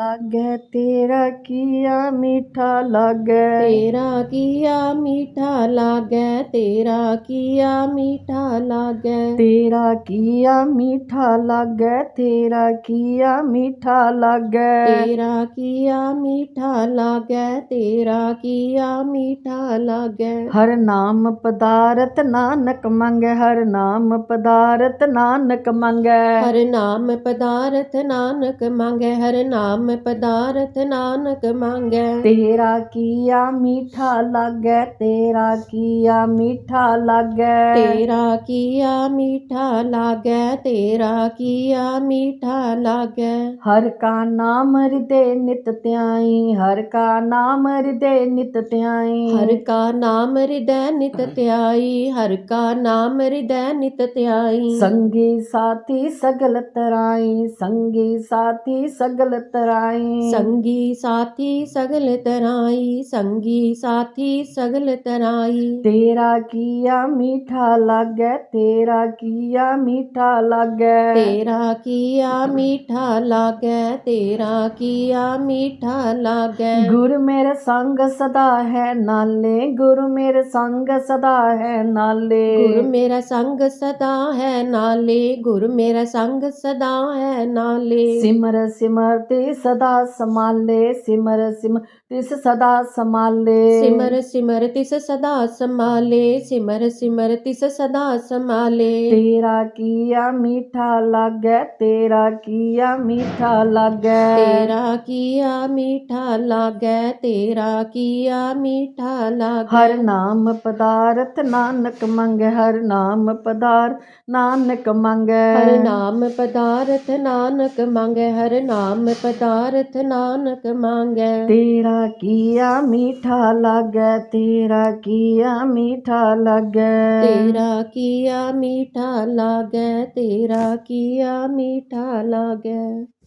लगे तेरा किया मीठा लगे। तेरा किया मीठा लागे तेरा किया मीठा लागे। तेरा किया मीठा लगे तेरा किया मीठा लगे। तेरा किया मीठा लागे तेरा किया मीठा लागे। हर नाम पदारत नानक मंगे हर नाम पदारत नानक मंगे। हर नाम पदारत नानक मंगे हर नाम ਨਾਮ ਪਦਾਰਥ ਨਾਨਕ ਮੰਗੈ। ਤੇਰਾ ਕੀਆ ਮਿੱਠਾ ਲਾਗੇ ਤੇਰਾ ਕੀਆ ਮਿੱਠਾ ਲਾਗੇ। ਤੇਰਾ ਕੀਆ ਮੀਠਾ ਲਾਗੈ ਤੇਰਾ ਕੀਆ ਮੀਠਾ ਲਾਗੈ। ਹਰ ਕਾ ਨਾਮ ਹਿਰਦੇ ਨਿਤ ਧਿਆਈ ਹਰ ਕਾ ਨਾਮ ਹਿਰਦੇ ਨਿਤ ਧਿਆਈ। ਹਰ ਕਾ ਨਾਮ ਹਿਰਦੈ ਨਿਤ ਧਿਆਈ ਹਰ ਕਾ ਨਾਮ ਹਿਰਦੈ ਨਿਤ ਧਿਆਈ। ਸੰਗੀ ਸਾਥੀ ਸਗਲ ਤਰਾਈ ਸੰਗੀ ਸਾਥੀ ਸਗਲ ਤਰਾਈ। तराई संगी साथी सगल तराई संगी साथी सगल तराई। तेरा किया मीठा लागे तेरा किया मीठा लागे। तेरा किया मीठा लागे तेरा किया मीठा लागे। गुरु मेरे संग सदा है नाले गुरु मेरे संग सदा है नाले। गुरु मेरा संग सदा है नाले गुरु मेरा संग सदा है नाले। सिमर सिमरते सदा समाले सिमर सिमर तिस सदा समाले सिमर सिमर तिस सदा समाले सिमर सिमर तिस सदा समाले तेरा किया मीठा लागे तेरा किया मीठा लागे। तेरा किया मीठा लागे तेरा किया मीठा लागे। हर नाम पदार्थ नानक मंगे हर नाम पदार्थ नानक मंगे। हर नाम पदार्थ नानक मंगे हर नाम पदार्थ कारथ नानक मांगे। तेरा किया मीठा लागे तेरा किया मीठा लागे। तेरा किया मीठा लागे तेरा किया मीठा लागे।